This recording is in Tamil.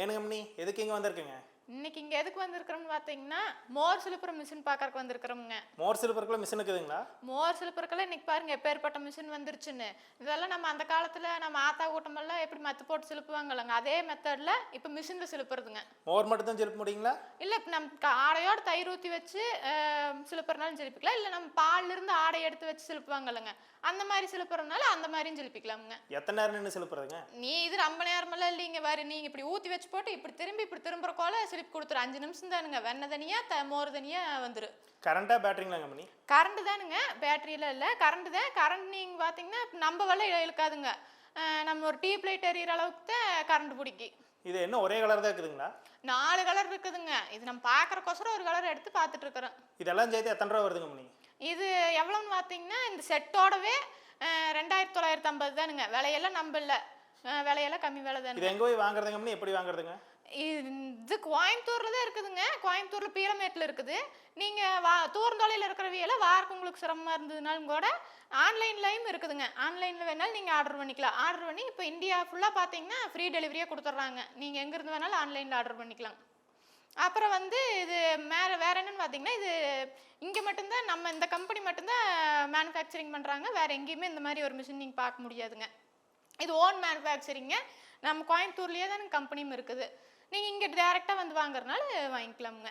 ஏனுங்க அம்மனி எதுக்கு இங்கே வந்திருக்குங்க? இன்னைக்கு இங்க எதுக்கு வந்திருக்கிறோம்னு பார்த்தீங்கன்னா மோர் சிலுப்புற மிஷின் பார்க்கறக்கு வந்திருக்கிறோமுங்க. மோர் சிலுப்பருக்குள்ள மிஷின் இருக்குதுங்களா? மோர் சிலுப்புறக்கெல்லாம் இன்னைக்கு பாருங்க எப்பேற்பட்ட மிஷின் வந்துருச்சுன்னு. இதெல்லாம் நம்ம அந்த காலத்துல நம்ம ஆத்தா கூட்டமெல்லாம் எப்படி மத்து போட்டு சிலுப்புவாங்கல்லங்க அதே மெத்தட்ல இப்போ மிஷினில் சிலுப்புறதுங்க. மோர் மட்டும் தான் சிலுப்ப முடியுங்களா? இல்லை இப்போ நம்ம ஆடையோட தயிர் ஊற்றி வச்சு சிலுப்புறனாலும் சிலுப்பிக்கலாம். இல்லை நம்ம பால்ல இருந்து ஆடை எடுத்து வச்சு சிலுப்புவாங்கல்லங்க. அந்த மாதிரி சிலுப்புறதுனால அந்த மாதிரியும் சிலுப்பிக்கலாமுங்க. எத்தனை நேரம் நின்று சிலுப்புறதுங்க? நீ இது ரொம்ப நேரமெல்லாம் இல்லைங்க வேறு நீங்கள் இப்படி ஊற்றி வச்சு போட்டு இப்படி திரும்பி இப்படி திரும்புற கோல சிலிப் கொடுத்துரு. அஞ்சு நிமிஷம் தானுங்க. வெண்ணெய் தனியாக த மோர் தனியாக வந்துடும் கரண்ட்டாக பேட்டரிங்களாங்க அம்மனி கரண்ட் தானுங்க. பேட்டரியெல்லாம் இல்லை. கரண்ட் தான். கரண்ட் நீங்கள் பார்த்தீங்கன்னா நம்ம வெள்ளம் இழுக்காதுங்க. நம்ம ஒரு டியூப் லைட் எறிகிற அளவுக்கு தான் கரண்ட் பிடிக்கி. இது என்ன ஒரே கலர் தான் இருக்குதுங்களா? நாலு கலர் இருக்குதுங்க. இது நம்ம பார்க்குறக்கோசரம் ஒரு கலர் எடுத்து பார்த்துட்டு இருக்கிறோம். இதெல்லாம் சேர்த்து எத்தனை ரூபா வருதுங்க அம்மனி இது எவ்வளோன்னு பார்த்தீங்கன்னா இந்த செட்டோடவே ரெண்டாயிரத்தி தொள்ளாயிரத்தி ஐம்பது தானுங்க. விலையெல்லாம் நம்ம இல்லை. விலையெல்லாம் கம்மி விலை தானுங்க. எங்கே போய் வாங்குறதுங்க எப்படி வாங்குறதுங்க? இது கோயம்புத்தூர்ல தான் இருக்குதுங்க. கோயம்புத்தூர்ல பீரமேட்டில் இருக்குது. நீங்க வா தூரந்தொலையில் இருக்கிறவியெல்லாம் வாரக்கு உங்களுக்கு சிரமமா இருந்ததுனாலும் கூட ஆன்லைன்லயும் இருக்குதுங்க. ஆன்லைன்ல வேணாலும் நீங்க ஆர்டர் பண்ணிக்கலாம். ஆர்டர் பண்ணி இப்போ இந்தியா ஃபுல்லா பார்த்தீங்கன்னா ஃப்ரீ டெலிவரியே கொடுத்துட்றாங்க. நீங்க எங்கேருந்து வேணாலும் ஆன்லைன்ல ஆர்டர் பண்ணிக்கலாம். அப்புறம் வந்து இது வேற வேற என்னன்னு பார்த்தீங்கன்னா இது இங்கே மட்டும்தான் நம்ம இந்த கம்பெனி மட்டும்தான் மேனுஃபேக்சரிங் பண்ணுறாங்க வேற எங்கேயுமே இந்த மாதிரி ஒரு மிஷின் நீங்கள் பார்க்க முடியாதுங்க. இது ஓன் மேனுஃபேக்சரிங்க நம்ம கோயம்புத்தூர்லேயே தானே கம்பெனியும் இருக்குது. நீங்கள் இங்கே டேரெக்டாக வந்து வாங்குறதுனால வாங்கிக்கலாமுங்க.